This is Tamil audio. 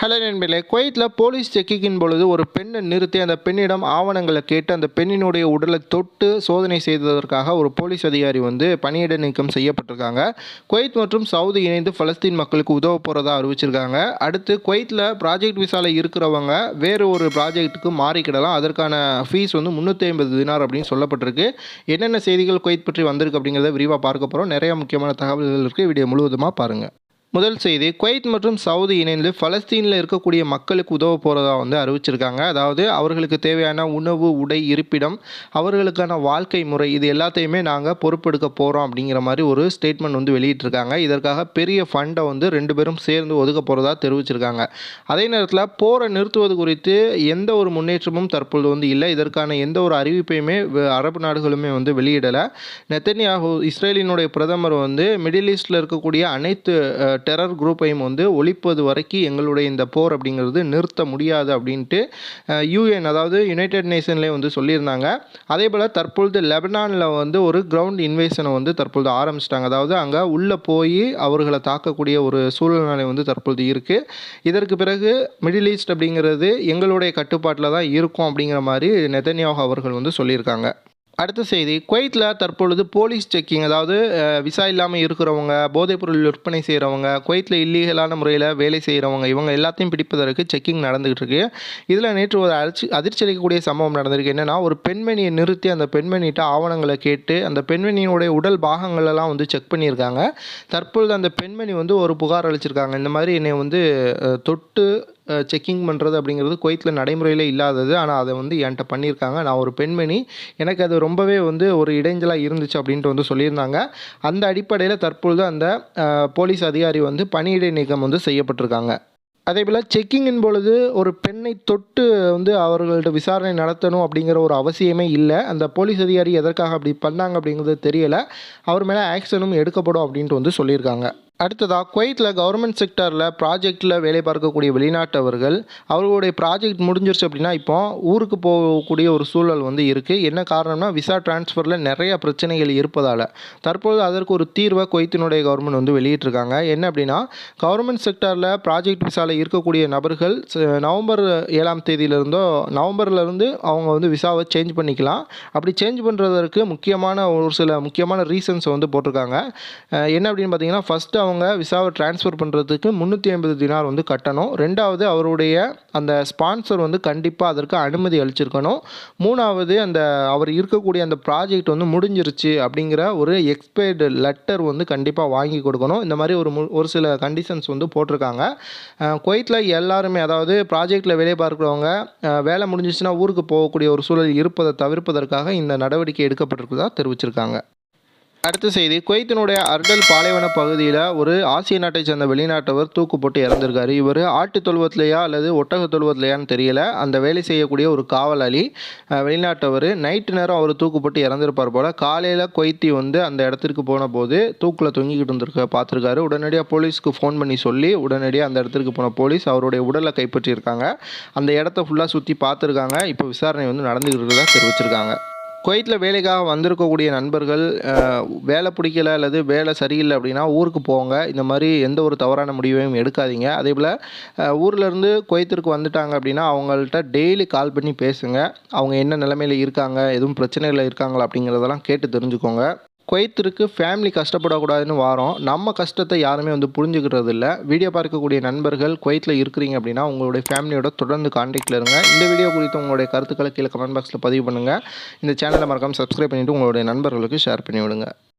ஹலோ நண்பர்களே குவைத்தில் போலீஸ் செக்கிங்கின் பொழுது ஒரு பெண்ணை நிறுத்தி அந்த பெண்ணிடம் ஆவணங்களை கேட்டு அந்த பெண்ணினுடைய உடலை தொட்டு சோதனை செய்ததற்காக ஒரு போலீஸ் அதிகாரி வந்து பணியிட நீக்கம் செய்யப்பட்டிருக்காங்க. குவைத் மற்றும் சவுதி இணைந்து பலஸ்தீன் மக்களுக்கு உதவ போகிறதா அறிவிச்சிருக்காங்க. அடுத்து குவைத்தில் ப்ராஜெக்ட் விசாவில் இருக்கிறவங்க வேறு ஒரு ப்ராஜெக்ட்டுக்கு மாறிக்கிடலாம். அதற்கான ஃபீஸ் வந்து முந்நூற்றி ஐம்பது தினார் அப்படின்னு சொல்லப்பட்டிருக்கு. என்னென்ன செய்திகள் குவைத் பற்றி வந்திருக்கு அப்படிங்கிறத விரிவாக பார்க்க போகிறோம் நிறைய முக்கியமான தகவல்கள் இருக்குது வீடியோ முழுவதுமாக பாருங்கள் முதல் செய்தி குவைத் மற்றும் சவுதி இணைந்து பலஸ்தீனில் இருக்கக்கூடிய மக்களுக்கு உதவ போகிறதா வந்து அறிவிச்சிருக்காங்க. அதாவது அவர்களுக்கு தேவையான உணவு உடை இருப்பிடம் அவர்களுக்கான வாழ்க்கை முறை இது எல்லாத்தையுமே நாங்கள் பொறுப்பெடுக்க போகிறோம் அப்படிங்கிற மாதிரி ஒரு ஸ்டேட்மெண்ட் வந்து வெளியிட்டிருக்காங்க. இதற்காக பெரிய ஃபண்டை வந்து ரெண்டு பேரும் சேர்ந்து ஒதுக்க போகிறதா தெரிவிச்சிருக்காங்க. அதே நேரத்தில் போரை நிறுத்துவது குறித்து எந்த ஒரு முன்னேற்றமும் தற்பொழுது வந்து இல்லை. இதற்கான எந்த ஒரு அறிவிப்பையுமே அரபு நாடுகளுமே வந்து வெளியிடலை. நெத்தன்யாகு இஸ்ரேலினுடைய பிரதமர் வந்து மிடில் ஈஸ்டில் இருக்கக்கூடிய அனைத்து டெரர் குரூப்பையும் வந்து ஒழிப்பது வரைக்கும் எங்களுடைய இந்த போர் அப்படிங்கிறது நிறுத்த முடியாது அப்படின்ட்டு யூஎன் அதாவது யுனைடெட் நேஷன்லேயே வந்து சொல்லியிருந்தாங்க. அதே போல் தற்பொழுது லெபனானில் வந்து ஒரு கிரவுண்ட் இன்வேஷனை வந்து தற்பொழுது ஆரம்பிச்சிட்டாங்க. அதாவது அங்கே உள்ளே போய் அவர்களை தாக்கக்கூடிய ஒரு சூழ்நிலை வந்து தற்பொழுது இருக்குது இதற்கு பிறகு மிடில் ஈஸ்ட் அப்படிங்கிறது எங்களுடைய கட்டுப்பாட்டில் தான் இருக்கும் அப்படிங்கிற மாதிரி நெதன்யாகு அவர்கள் வந்து சொல்லியிருக்காங்க. அடுத்த செய்தி குவைத்தில் தற்பொழுது போலீஸ் செக்கிங் அதாவது விசா இல்லாமல் இருக்கிறவங்க போதைப்பொருள் விற்பனை செய்கிறவங்க குவைத்தில் இல்லீகலான முறையில் வேலை செய்கிறவங்க இவங்க எல்லாத்தையும் பிடிப்பதற்கு செக்கிங் நடந்துகிட்டு இருக்கு. இதில் நேற்று ஒரு அதிர்ச்சி அதிர்ச்சி அளிக்கக்கூடிய சம்பவம் நடந்திருக்கு. என்னென்னா ஒரு பெண்மணியை நிறுத்தி அந்த பெண்மணிகிட்ட ஆவணங்களை கேட்டு அந்த பெண்மணியினுடைய உடல் பாகங்களெல்லாம் வந்து செக் பண்ணியிருக்காங்க. தற்பொழுது அந்த பெண்மணி வந்து ஒரு புகார் அளிச்சிருக்காங்க. இந்த மாதிரி என்னை வந்து தொட்டு செக்கிங் பண்ணுறது அப்படிங்கிறது குவைத்தில் நடைமுறையில் இல்லாதது. ஆனால் அதை வந்து என்கிட்ட பண்ணியிருக்காங்க. நான் ஒரு பெண்மணி. எனக்கு அது ரொம்பவே வந்து ஒரு இடைஞ்சலாக இருந்துச்சு அப்படின்ட்டு வந்து சொல்லியிருந்தாங்க. அந்த அடிப்படையில் தற்பொழுது அந்த போலீஸ் அதிகாரி வந்து பணியிடை நீக்கம் வந்து செய்யப்பட்டிருக்காங்க. அதே போல் செக்கிங்கின் பொழுது ஒரு பெண்ணை தொட்டு வந்து அவர்கள்ட்ட விசாரணை நடத்தணும் அப்படிங்கிற ஒரு அவசியமே இல்லை. அந்த போலீஸ் அதிகாரி எதற்காக அப்படி பண்ணாங்க அப்படிங்கிறது தெரியலை. அவர் மேலே ஆக்ஷனும் எடுக்கப்படும் அப்படின்ட்டு வந்து சொல்லியிருக்காங்க. அடுத்ததாக குவைத்தில் கவர்மெண்ட் செக்டரில் ப்ராஜெக்டில் வேலை பார்க்கக்கூடிய வெளிநாட்டவர்கள் அவர்களுடைய ப்ராஜெக்ட் முடிஞ்சிருச்சு அப்படின்னா இப்போ ஊருக்கு போகக்கூடிய ஒரு சூழல் வந்து இருக்குது என்ன காரணம்னா விசா டிரான்ஸ்ஃபரில் நிறைய பிரச்சனைகள் இருப்பதால். தற்போது அதற்கு ஒரு தீர்வை குவைத்தினுடைய கவர்மெண்ட் வந்து வெளியிட்டிருக்காங்க. என்ன அப்படின்னா கவர்மெண்ட் செக்டரில் ப்ராஜெக்ட் விசாவில் இருக்கக்கூடிய நபர்கள் நவம்பர் ஏழாம் தேதியிலிருந்தோ நவம்பர்லேருந்து அவங்க வந்து விசாவை சேஞ்ச் பண்ணிக்கலாம். அப்படி சேஞ்ச் பண்ணுறதற்கு முக்கியமான ஒரு சில முக்கியமான ரீசன்ஸை வந்து போட்டிருக்காங்க. என்ன அப்படின்னு பார்த்தீங்கன்னா ஃபஸ்ட்டு அவங்க விசாவை ட்ரான்ஸ்ஃபர் பண்ணுறதுக்கு முந்நூற்றி ஐம்பது தினார் வந்து கட்டணும். ரெண்டாவது அவருடைய அந்த ஸ்பான்சர் வந்து கண்டிப்பாக அதற்கு அனுமதி அளிச்சிருக்கணும். மூணாவது அந்த அவர் இருக்கக்கூடிய அந்த ப்ராஜெக்ட் வந்து முடிஞ்சிருச்சு அப்படிங்கிற ஒரு எக்ஸ்பைர்டு லெட்டர் வந்து கண்டிப்பாக வாங்கி கொடுக்கணும். இந்த மாதிரி ஒரு மு ஒரு சில கண்டிஷன்ஸ் வந்து போட்டிருக்காங்க. குவைத்தில் எல்லாருமே அதாவது ப்ராஜெக்டில் வேலை பார்க்குறவங்க வேலை முடிஞ்சிச்சுன்னா ஊருக்கு போகக்கூடிய ஒரு சூழல் இருப்பதை தவிர்ப்பதற்காக இந்த நடவடிக்கை எடுக்கப்பட்டிருக்கிறதா தெரிவிச்சிருக்காங்க. அடுத்த செய்தி குவைத்தினுடைய அர்டல் பாலைவன பகுதியில் ஒரு ஆசிய நாட்டை சேர்ந்த வெளிநாட்டவர் தூக்கு போட்டு இறந்திருக்காரு. இவர் ஆட்டு தொழுவத்திலையா அல்லது ஒட்டக தொழுவத்திலையான்னு தெரியல. அந்த வேலை செய்யக்கூடிய ஒரு காவலாளி வெளிநாட்டவர் நைட்டு நேரம் அவர் தூக்கு போட்டு இறந்திருப்பார் போல் காலையில் குவைத்தி வந்து அந்த இடத்திற்கு போன போது தூக்கில் தொங்கிக்கிட்டு இருந்திருக்க பார்த்துருக்காரு. உடனடியாக போலீஸ்க்கு ஃபோன் பண்ணி சொல்லி உடனடியாக அந்த இடத்திற்கு போன போலீஸ் அவருடைய உடலை கைப்பற்றியிருக்காங்க. அந்த இடத்த ஃபுல்லாக சுற்றி பார்த்துருக்காங்க. இப்போ விசாரணை வந்து நடந்துகிட்டு இருக்கிறதா தெரிவிச்சிருக்காங்க. குவைத்தில் வேலைக்காக வந்திருக்கக்கூடிய நண்பர்கள் வேலை பிடிக்கல அல்லது வேலை சரியில்லை அப்படின்னா ஊருக்கு போங்க. இந்த மாதிரி எந்த ஒரு தவறான முடிவையும் எடுக்காதீங்க. அதே போல் ஊர்லேருந்து குவைத்திற்கு வந்துட்டாங்க அப்படின்னா அவங்கள்ட்ட டெய்லி கால் பண்ணி பேசுங்க. அவங்க என்ன நிலைமையில் இருக்காங்க எதுவும் பிரச்சனையில் இருக்காங்களா அப்படிங்கிறதெல்லாம் கேட்டு தெரிஞ்சுக்கோங்க. குவைத்திற்கு ஃபேமிலி கஷ்டப்படக்கூடாதுன்னு வாரோம். நம்ம கஷ்டத்தை யாருமே வந்து புரிஞ்சுக்கிறது இல்லை வீடியோ பார்க்கக்கூடிய நண்பர்கள் குவைத்தில் இருக்கிறீங்க அப்படின்னா உங்களுடைய ஃபேமிலியோட தொடர்ந்து காண்டாக்டில் இருங்க. இந்த வீடியோ குறித்து உங்களுடைய கருத்துக்களை கீழே கமெண்ட் பாக்ஸில் பதிவு பண்ணுங்கள் இந்த சேனலை மறக்காமல் சப்ஸ்கிரைப் பண்ணிவிட்டு உங்களுடைய நண்பர்களுக்கு ஷேர் பண்ணிவிடுங்க.